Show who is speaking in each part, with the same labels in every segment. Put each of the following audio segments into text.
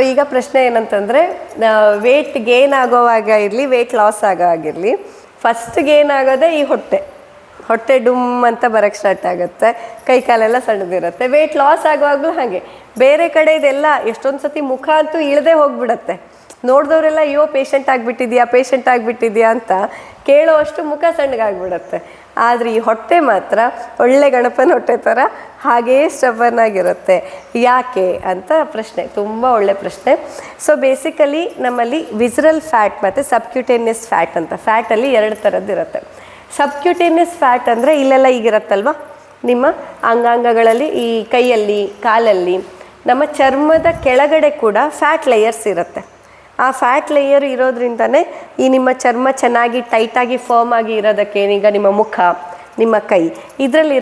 Speaker 1: ಈಗ ಪ್ರಶ್ನೆ ಏನಂತಂದರೆ ವೇಟ್ ಗೇನ್ ಆಗೋವಾಗ ಇರಲಿ ವೇಟ್ ಲಾಸ್ ಆಗೋ ಆಗಿರಲಿ ಫಸ್ಟ್ ಗೇನ್ ಆಗೋದೇ ಈ ಹೊಟ್ಟೆ. ಹೊಟ್ಟೆ ಡುಮ್ ಅಂತ ಬರೋಕ್ಕೆ ಸ್ಟಾರ್ಟ್ ಆಗುತ್ತೆ. ಕೈ ಕಾಲೆಲ್ಲ ಸಣ್ಣದಿರುತ್ತೆ. ವೆಯ್ಟ್ ಲಾಸ್ ಆಗುವಾಗಲೂ ಹಾಗೆ. ಬೇರೆ ಕಡೆ ಇದೆಲ್ಲ ಎಷ್ಟೊಂದು ಸತಿ ಮುಖ ಅಂತೂ ಇಳದೆ ಹೋಗ್ಬಿಡತ್ತೆ. ನೋಡಿದವರೆಲ್ಲ, ಅಯ್ಯೋ ಪೇಷಂಟ್ ಆಗಿಬಿಟ್ಟಿದ್ಯಾ ಪೇಷಂಟ್ ಆಗಿಬಿಟ್ಟಿದ್ಯಾ ಅಂತ ಕೇಳೋ ಅಷ್ಟು ಮುಖ ಸಣ್ಣಗಾಗ್ಬಿಡತ್ತೆ. ಆದರೆ ಈ ಹೊಟ್ಟೆ ಮಾತ್ರ ಒಳ್ಳೆ ಗಣಪನ ಹೊಟ್ಟೆ ಥರ ಹಾಗೇ ಸ್ಟಬರ್ನ್ ಆಗಿರುತ್ತೆ. ಯಾಕೆ ಅಂತ ಪ್ರಶ್ನೆ, ತುಂಬ ಒಳ್ಳೆ ಪ್ರಶ್ನೆ. ಸೊ ಬೇಸಿಕಲಿ ನಮ್ಮಲ್ಲಿ ವಿಸ್ರಲ್ ಫ್ಯಾಟ್ ಮತ್ತು ಸಬ್ಕ್ಯೂಟೇನಿಯಸ್ ಫ್ಯಾಟ್ ಅಂತ ಫ್ಯಾಟಲ್ಲಿ ಎರಡು ಥರದ್ದು ಇರುತ್ತೆ. ಸಬ್ಕ್ಯೂಟೇನಿಯಸ್ ಫ್ಯಾಟ್ ಅಂದರೆ ಇಲ್ಲೆಲ್ಲ ಈಗಿರತ್ತಲ್ವ? ನಿಮ್ಮ ಅಂಗಾಂಗಗಳಲ್ಲಿ, ಈ ಕೈಯಲ್ಲಿ, ಕಾಲಲ್ಲಿ, ನಮ್ಮ ಚರ್ಮದ ಕೆಳಗಡೆ ಕೂಡ ಫ್ಯಾಟ್ ಲೇಯರ್ಸ್ ಇರುತ್ತೆ. ಆ ಫ್ಯಾಟ್ ಲೇಯರ್ ಇರೋದ್ರಿಂದನೇ ಈ ನಿಮ್ಮ ಚರ್ಮ ಚೆನ್ನಾಗಿ ಟೈಟಾಗಿ ಫರ್ಮ್ ಆಗಿ ಇರೋದಕ್ಕೆ ಈಗ ನಿಮ್ಮ ಮುಖ, ನಿಮ್ಮ ಕೈ, ಇದರಲ್ಲಿ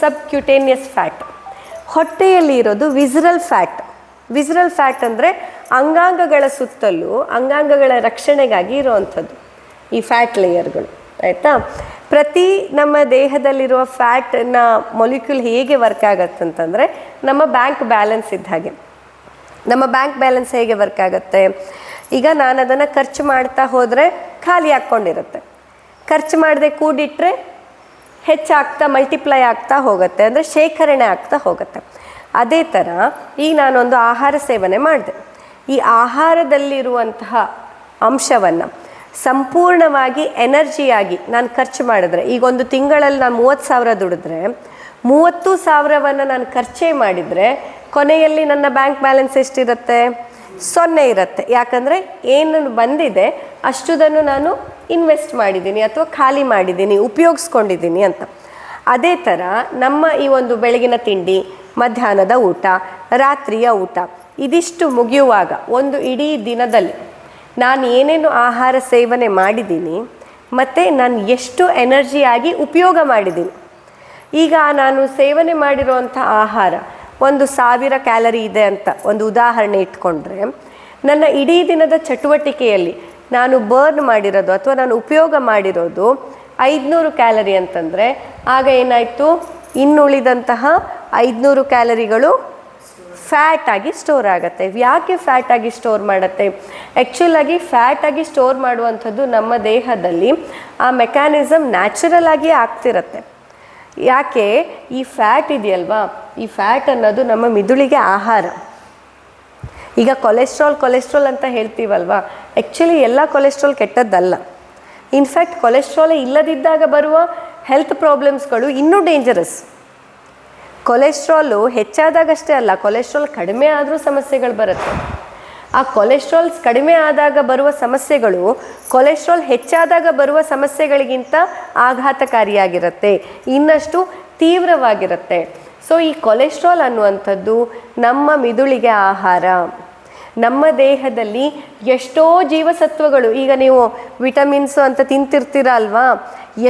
Speaker 1: ಸಬ್ ಕ್ಯೂಟೇನಿಯಸ್ ಫ್ಯಾಟ್ ಹೊಟ್ಟೆಯಲ್ಲಿ ಇರೋದು ವಿಸ್ರಲ್ ಫ್ಯಾಟ್ ವಿಸ್ರಲ್ ಫ್ಯಾಟ್ ಅಂದರೆ ಅಂಗಾಂಗಗಳ ಸುತ್ತಲೂ ಅಂಗಾಂಗಗಳ ರಕ್ಷಣೆಗಾಗಿ ಇರುವಂಥದ್ದು ಈ ಫ್ಯಾಟ್ ಲೇಯರ್ಗಳು ಆಯಿತಾ? ಪ್ರತಿ ನಮ್ಮ ದೇಹದಲ್ಲಿರುವ ಫ್ಯಾಟ್ನ ಮೊಲಿಕ್ಯೂಲ್ ಹೇಗೆ ವರ್ಕ್ ಆಗತ್ತಂತಂದರೆ ನಮ್ಮ ಬ್ಯಾಂಕ್ ಬ್ಯಾಲೆನ್ಸ್ ಇದ್ದ ಹಾಗೆ. ನಮ್ಮ ಬ್ಯಾಂಕ್ ಬ್ಯಾಲೆನ್ಸ್ ಹೇಗೆ ವರ್ಕ್ ಆಗುತ್ತೆ? ಈಗ ನಾನು ಅದನ್ನು ಖರ್ಚು ಮಾಡ್ತಾ ಹೋದರೆ ಖಾಲಿ ಹಾಕ್ಕೊಂಡಿರುತ್ತೆ ಖರ್ಚು ಮಾಡದೆ ಕೂಡಿಟ್ರೆ ಹೆಚ್ಚಾಗ್ತಾ ಮಲ್ಟಿಪ್ಲೈ ಆಗ್ತಾ ಹೋಗುತ್ತೆ, ಅಂದರೆ ಶೇಖರಣೆ ಆಗ್ತಾ ಹೋಗುತ್ತೆ. ಅದೇ ಥರ ಈಗ ನಾನೊಂದು ಆಹಾರ ಸೇವನೆ ಮಾಡಿದೆ. ಈ ಆಹಾರದಲ್ಲಿರುವಂತಹ ಅಂಶವನ್ನು ಸಂಪೂರ್ಣವಾಗಿ ಎನರ್ಜಿಯಾಗಿ ನಾನು ಖರ್ಚು ಮಾಡಿದ್ರೆ, ಈಗ ಒಂದು ತಿಂಗಳಲ್ಲಿ ನಾನು ಮೂವತ್ತು ಸಾವಿರ ದುಡಿದ್ರೆ, ಮೂವತ್ತು ಸಾವಿರವನ್ನು ನಾನು ಖರ್ಚೇ ಮಾಡಿದರೆ ಕೊನೆಯಲ್ಲಿ ನನ್ನ ಬ್ಯಾಂಕ್ ಬ್ಯಾಲೆನ್ಸ್ ಎಷ್ಟಿರುತ್ತೆ? ಸೊನ್ನೆ ಇರುತ್ತೆ. ಯಾಕಂದರೆ ಏನು ಬಂದಿದೆ, ಅಷ್ಟುದನ್ನು ನಾನು ಇನ್ವೆಸ್ಟ್ ಮಾಡಿದ್ದೀನಿ ಅಥವಾ ಖಾಲಿ ಮಾಡಿದ್ದೀನಿ, ಉಪಯೋಗಿಸ್ಕೊಂಡಿದ್ದೀನಿ ಅಂತ. ಅದೇ ಥರ ನಮ್ಮ ಈ ಒಂದು ಬೆಳಗಿನ ತಿಂಡಿ, ಮಧ್ಯಾಹ್ನದ ಊಟ, ರಾತ್ರಿಯ ಊಟ, ಇದಿಷ್ಟು ಮುಗಿಯುವಾಗ ಒಂದು ಇಡೀ ದಿನದಲ್ಲಿ ನಾನು ಏನೇನು ಆಹಾರ ಸೇವನೆ ಮಾಡಿದ್ದೀನಿ, ಮತ್ತು ನಾನು ಎಷ್ಟು ಎನರ್ಜಿಯಾಗಿ ಉಪಯೋಗ ಮಾಡಿದ್ದೀನಿ. ಈಗ ನಾನು ಸೇವನೆ ಮಾಡಿರುವಂಥ ಆಹಾರ ಒಂದು ಸಾವಿರ ಕ್ಯಾಲರಿ ಇದೆ ಅಂತ ಒಂದು ಉದಾಹರಣೆ ಇಟ್ಕೊಂಡ್ರೆ, ನನ್ನ ಇಡೀ ದಿನದ ಚಟುವಟಿಕೆಯಲ್ಲಿ ನಾನು ಬರ್ನ್ ಮಾಡಿರೋದು ಅಥವಾ ನಾನು ಉಪಯೋಗ ಮಾಡಿರೋದು ಐದುನೂರು ಕ್ಯಾಲರಿ ಅಂತಂದರೆ, ಆಗ ಏನಾಯಿತು? ಇನ್ನುಳಿದಂತಹ ಐದುನೂರು ಕ್ಯಾಲರಿಗಳು ಫ್ಯಾಟ್ ಆಗಿ ಸ್ಟೋರ್ ಆಗುತ್ತೆ. ಯಾಕೆ ಫ್ಯಾಟ್ ಆಗಿ ಸ್ಟೋರ್ ಮಾಡುತ್ತೆ? ಆ್ಯಕ್ಚುಲ್ ಆಗಿ ಫ್ಯಾಟ್ ಆಗಿ ಸ್ಟೋರ್ ಮಾಡುವಂಥದ್ದು ನಮ್ಮ ದೇಹದಲ್ಲಿ ಆ ಮೆಕ್ಯಾನಿಸಮ್ ನ್ಯಾಚುರಲ್ ಆಗಿ ಆಗ್ತಿರತ್ತೆ. ಯಾಕೆ? ಈ ಫ್ಯಾಟ್ ಇದೆಯಲ್ವಾ? ಈ ಫ್ಯಾಟ್ ಅನ್ನೋದು ನಮ್ಮ ಮಿದುಳಿಗೆ ಆಹಾರ. ಈಗ ಕೊಲೆಸ್ಟ್ರಾಲ್ ಕೊಲೆಸ್ಟ್ರಾಲ್ ಅಂತ ಹೇಳ್ತೀವಲ್ವಾ? ಆ್ಯಕ್ಚುಲಿ ಎಲ್ಲ ಕೊಲೆಸ್ಟ್ರಾಲ್ ಕೆಟ್ಟದ್ದಲ್ಲ. ಇನ್ಫ್ಯಾಕ್ಟ್ ಕೊಲೆಸ್ಟ್ರಾಲೇ ಇಲ್ಲದಿದ್ದಾಗ ಬರುವ ಹೆಲ್ತ್ ಪ್ರಾಬ್ಲಮ್ಸ್ಗಳು ಇನ್ನೂ ಡೇಂಜರಸ್ ಕೊಲೆಸ್ಟ್ರಾಲು ಹೆಚ್ಚಾದಾಗಷ್ಟೇ ಅಲ್ಲ ಕೊಲೆಸ್ಟ್ರಾಲ್ ಕಡಿಮೆ ಆದರೂ ಸಮಸ್ಯೆಗಳು ಬರುತ್ತೆ. ಆ ಕೊಲೆಸ್ಟ್ರಾಲ್ಸ್ ಕಡಿಮೆ ಆದಾಗ ಬರುವ ಸಮಸ್ಯೆಗಳು ಕೊಲೆಸ್ಟ್ರಾಲ್ ಹೆಚ್ಚಾದಾಗ ಬರುವ ಸಮಸ್ಯೆಗಳಿಗಿಂತ ಆಘಾತಕಾರಿಯಾಗಿರುತ್ತೆ, ಇನ್ನಷ್ಟು ತೀವ್ರವಾಗಿರುತ್ತೆ. ಸೊ ಈ ಕೊಲೆಸ್ಟ್ರಾಲ್ ಅನ್ನುವಂಥದ್ದು ನಮ್ಮ ಮಿದುಳಿಗೆ ಆಹಾರ. ನಮ್ಮ ದೇಹದಲ್ಲಿ ಎಷ್ಟೋ ಜೀವಸತ್ವಗಳು, ಈಗ ನೀವು ವಿಟಮಿನ್ಸು ಅಂತ ತಿಂತಿರ್ತೀರ ಅಲ್ವಾ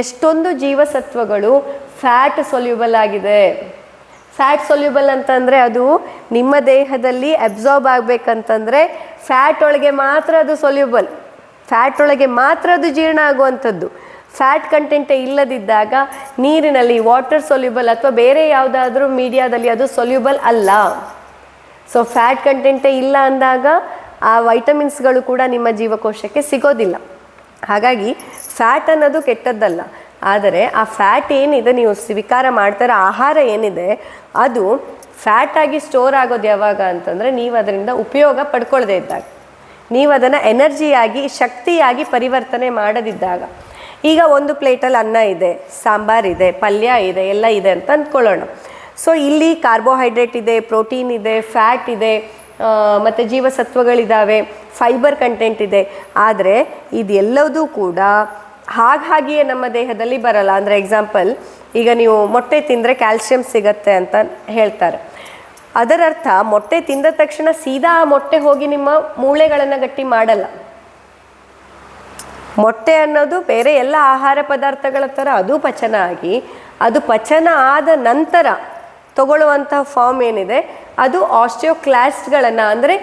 Speaker 1: ಎಷ್ಟೊಂದು ಜೀವಸತ್ವಗಳು ಫ್ಯಾಟ್ ಸೊಲ್ಯೂಬಲ್ ಆಗಿದೆ. ಫ್ಯಾಟ್ ಸೊಲ್ಯೂಬಲ್ ಅಂತಂದರೆ ಅದು ನಿಮ್ಮ ದೇಹದಲ್ಲಿ ಅಬ್ಸಾರ್ಬ್ ಆಗಬೇಕಂತಂದರೆ ಫ್ಯಾಟ್ ಒಳಗೆ ಮಾತ್ರ ಅದು ಸೊಲ್ಯೂಬಲ್ ಫ್ಯಾಟ್ ಒಳಗೆ ಮಾತ್ರ ಅದು ಜೀರ್ಣ ಆಗುವಂಥದ್ದು. ಫ್ಯಾಟ್ ಕಂಟೆಂಟೇ ಇಲ್ಲದಿದ್ದಾಗ ನೀರಿನಲ್ಲಿ ವಾಟರ್ ಸೊಲ್ಯೂಬಲ್ ಅಥವಾ ಬೇರೆ ಯಾವುದಾದ್ರೂ ಮೀಡಿಯಾದಲ್ಲಿ ಅದು ಸೊಲ್ಯೂಬಲ್ ಅಲ್ಲ. ಸೊ ಫ್ಯಾಟ್ ಕಂಟೆಂಟೇ ಇಲ್ಲ ಅಂದಾಗ ಆ ವೈಟಮಿನ್ಸ್ಗಳು ಕೂಡ ನಿಮ್ಮ ಜೀವಕೋಶಕ್ಕೆ ಸಿಗೋದಿಲ್ಲ. ಹಾಗಾಗಿ ಫ್ಯಾಟ್ ಅನ್ನೋದು ಕೆಟ್ಟದ್ದಲ್ಲ. ಆದರೆ ಆ ಫ್ಯಾಟ್ ಏನಿದೆ, ನೀವು ಸ್ವೀಕಾರ ಮಾಡ್ತಾರ, ಆಹಾರ ಏನಿದೆ, ಅದು ಫ್ಯಾಟ್ ಆಗಿ ಸ್ಟೋರ್ ಆಗೋದು ಯಾವಾಗ ಅಂತಂದರೆ ನೀವು ಅದರಿಂದ ಉಪಯೋಗ ಪಡ್ಕೊಳ್ಳದೇ ಇದ್ದಾಗ. ನೀವು ಅದನ್ನು ಎನರ್ಜಿಯಾಗಿ ಶಕ್ತಿಯಾಗಿ ಪರಿವರ್ತನೆ ಮಾಡದಿದ್ದಾಗ. ಈಗ ಒಂದು ಪ್ಲೇಟಲ್ಲಿ ಅನ್ನ ಇದೆ ಸಾಂಬಾರಿದೆ ಪಲ್ಯ ಇದೆ, ಎಲ್ಲ ಇದೆ ಅಂತ ಅಂದ್ಕೊಳ್ಳೋಣ. ಸೊ ಇಲ್ಲಿ ಕಾರ್ಬೋಹೈಡ್ರೇಟ್ ಇದೆ ಪ್ರೋಟೀನ್ ಇದೆ ಫ್ಯಾಟ್ ಇದೆ ಮತ್ತು ಜೀವಸತ್ವಗಳಿದ್ದಾವೆ ಫೈಬರ್ ಕಂಟೆಂಟ್ ಇದೆ. ಆದರೆ ಇದೆಲ್ಲದೂ ಕೂಡ ಹಾಗಾಗಿಯೇ ನಮ್ಮ ದೇಹದಲ್ಲಿ ಬರಲ್ಲ. ಅಂದರೆ ಎಕ್ಸಾಂಪಲ್ ಈಗ ನೀವು ಮೊಟ್ಟೆ ತಿಂದರೆ ಕ್ಯಾಲ್ಸಿಯಂ ಸಿಗತ್ತೆ ಅಂತ ಹೇಳ್ತಾರೆ. ಅದರರ್ಥ ಮೊಟ್ಟೆ ತಿಂದ ತಕ್ಷಣ ಸೀದಾ ಆ ಮೊಟ್ಟೆ ಹೋಗಿ ನಿಮ್ಮ ಮೂಳೆಗಳನ್ನು ಗಟ್ಟಿ ಮಾಡಲ್ಲ. ಮೊಟ್ಟೆ ಅನ್ನೋದು ಬೇರೆ ಎಲ್ಲ ಆಹಾರ ಪದಾರ್ಥಗಳ ಥರ ಅದು ಪಚನ ಆಗಿ, ಅದು ಪಚನ ಆದ ನಂತರ ತಗೊಳ್ಳುವಂತಹ ಫಾರ್ಮ್ ಏನಿದೆ, ಅದು ಆಸ್ಟಿಯೋಕ್ಲಾಸ್ಟ್ಗಳನ್ನು ಅಂದರೆ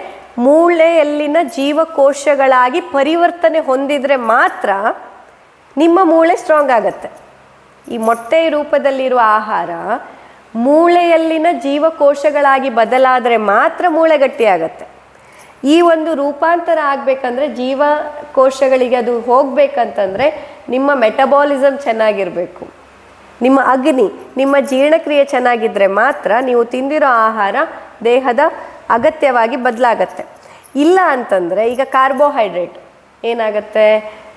Speaker 1: ಮೂಳೆಯಲ್ಲಿನ ಜೀವಕೋಶಗಳಾಗಿ ಪರಿವರ್ತನೆ ಹೊಂದಿದರೆ ಮಾತ್ರ ನಿಮ್ಮ ಮೂಳೆ ಸ್ಟ್ರಾಂಗ್ ಆಗತ್ತೆ. ಈ ಮೊಟ್ಟೆ ರೂಪದಲ್ಲಿರುವ ಆಹಾರ ಮೂಳೆಯಲ್ಲಿನ ಜೀವಕೋಶಗಳಾಗಿ ಬದಲಾದರೆ ಮಾತ್ರ ಮೂಳೆ ಗಟ್ಟಿಯಾಗತ್ತೆ. ಈ ಒಂದು ರೂಪಾಂತರ ಆಗಬೇಕಂದ್ರೆ ಜೀವಕೋಶಗಳಿಗೆ ಅದು ಹೋಗಬೇಕಂತಂದರೆ ನಿಮ್ಮ ಮೆಟಬಾಲಿಸಮ್ ಚೆನ್ನಾಗಿರಬೇಕು. ನಿಮ್ಮ ಅಗ್ನಿ, ನಿಮ್ಮ ಜೀರ್ಣಕ್ರಿಯೆ ಚೆನ್ನಾಗಿದ್ದರೆ ಮಾತ್ರ ನೀವು ತಿಂದಿರೋ ಆಹಾರ ದೇಹದ ಅಗತ್ಯವಾಗಿ ಬದಲಾಗತ್ತೆ. ಇಲ್ಲ ಅಂತಂದರೆ ಈಗ ಕಾರ್ಬೋಹೈಡ್ರೇಟ್ ಏನಾಗುತ್ತೆ?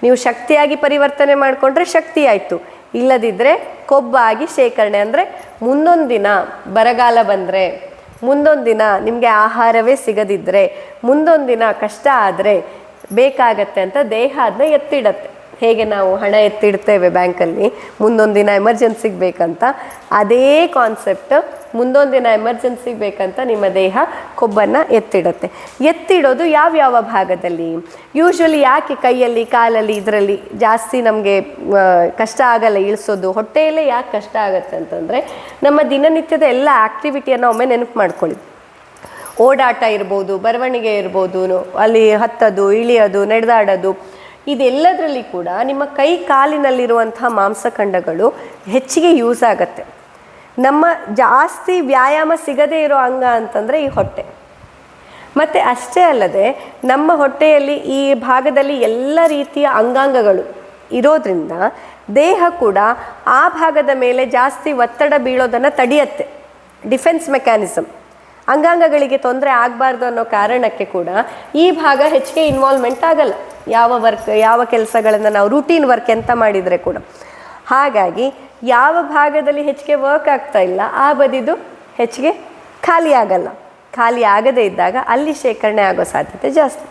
Speaker 1: ನೀವು ಶಕ್ತಿಯಾಗಿ ಪರಿವರ್ತನೆ ಮಾಡಿಕೊಂಡ್ರೆ ಶಕ್ತಿ ಆಯಿತು. ಇಲ್ಲದಿದ್ದರೆ ಕೊಬ್ಬಾಗಿ ಶೇಖರಣೆ ಅಂದರೆ ಮುಂದೊಂದು ದಿನ ಬರಗಾಲ ಬಂದರೆ. ಮುಂದೊಂದು ದಿನ ನಿಮಗೆ ಆಹಾರವೇ ಸಿಗದಿದ್ದರೆ ಮುಂದೊಂದು ದಿನ ಕಷ್ಟ ಆದರೆ ಬೇಕಾಗತ್ತೆ ಅಂತ ದೇಹ ಅದನ್ನ ಎತ್ತಿಡತ್ತೆ. ಹೇಗೆ ನಾವು ಹಣ ಎತ್ತಿಡ್ತೇವೆ ಬ್ಯಾಂಕಲ್ಲಿ, ಮುಂದೊಂದು ದಿನ ಎಮರ್ಜೆನ್ಸಿಗೆ ಬೇಕಂತ, ಅದೇ ಕಾನ್ಸೆಪ್ಟ್ ಮುಂದೊಂದು ದಿನ ಎಮರ್ಜೆನ್ಸಿಗೆ ಬೇಕಂತ ನಿಮ್ಮ ದೇಹ ಕೊಬ್ಬನ್ನು ಎತ್ತಿಡುತ್ತೆ. ಎತ್ತಿಡೋದು ಯಾವ್ಯಾವ ಭಾಗದಲ್ಲಿ? ಯೂಶ್ವಲಿ ಯಾಕೆ ಕೈಯಲ್ಲಿ, ಕಾಲಲ್ಲಿ, ಇದರಲ್ಲಿ ಜಾಸ್ತಿ ನಮಗೆ ಕಷ್ಟ ಆಗಲ್ಲ ಇಳಿಸೋದು? ಹೊಟ್ಟೆಯಲ್ಲೇ ಯಾಕೆ ಕಷ್ಟ ಆಗುತ್ತೆ ಅಂತಂದರೆ, ನಮ್ಮ ದಿನನಿತ್ಯದ ಎಲ್ಲ ಆ್ಯಕ್ಟಿವಿಟಿಯನ್ನು ಒಮ್ಮೆ ನೆನಪು ಮಾಡ್ಕೊಳ್ಳಿ. ಓಡಾಟ ಇರ್ಬೋದು, ಬರವಣಿಗೆ ಇರ್ಬೋದು, ಅಲ್ಲಿ ಹತ್ತದು, ಇಳಿಯೋದು, ನಡೆದಾಡೋದು ಇದೆಲ್ಲದರಲ್ಲಿ ಕೂಡ ನಿಮ್ಮ ಕೈ ಕಾಲಿನಲ್ಲಿರುವಂತಹ ಮಾಂಸಖಂಡಗಳು ಹೆಚ್ಚಿಗೆ ಯೂಸ್ ಆಗತ್ತೆ. ನಮ್ಮ ಜಾಸ್ತಿ ವ್ಯಾಯಾಮ ಸಿಗದೇ ಇರೋ ಅಂಗ ಅಂತಂದರೆ ಈ ಹೊಟ್ಟೆ. ಮತ್ತು ಅಷ್ಟೇ ಅಲ್ಲದೆ ನಮ್ಮ ಹೊಟ್ಟೆಯಲ್ಲಿ ಈ ಭಾಗದಲ್ಲಿ ಎಲ್ಲ ರೀತಿಯ ಅಂಗಾಂಗಗಳು ಇರೋದ್ರಿಂದ ದೇಹ ಕೂಡ ಆ ಭಾಗದ ಮೇಲೆ ಜಾಸ್ತಿ ಒತ್ತಡ ಬೀಳೋದನ್ನು ತಡೆಯತ್ತೆ. ಡಿಫೆನ್ಸ್ ಮೆಕ್ಯಾನಿಸಮ್ ಅಂಗಾಂಗಗಳಿಗೆ ತೊಂದರೆ ಆಗಬಾರ್ದು ಅನ್ನೋ ಕಾರಣಕ್ಕೆ ಕೂಡ ಈ ಭಾಗ ಹೆಚ್ಚಿಗೆ ಇನ್ವಾಲ್ವ್ಮೆಂಟ್ ಆಗಲ್ಲ. ಯಾವ ವರ್ಕ್ ಯಾವ ಕೆಲಸಗಳನ್ನು ನಾವು ರೂಟೀನ್ ವರ್ಕ್ ಎಂತ ಮಾಡಿದರೆ ಕೂಡ. ಹಾಗಾಗಿ ಯಾವ ಭಾಗದಲ್ಲಿ ಹೆಚ್ಚಿಗೆ ವರ್ಕ್ ಆಗ್ತಾ ಇಲ್ಲ, ಆ ಬದಿದು ಹೆಚ್ಚಿಗೆ ಖಾಲಿ ಆಗಲ್ಲ. ಖಾಲಿ ಆಗದೇ ಇದ್ದಾಗ ಅಲ್ಲಿ ಶೇಖರಣೆ ಆಗೋ ಸಾಧ್ಯತೆ ಜಾಸ್ತಿ.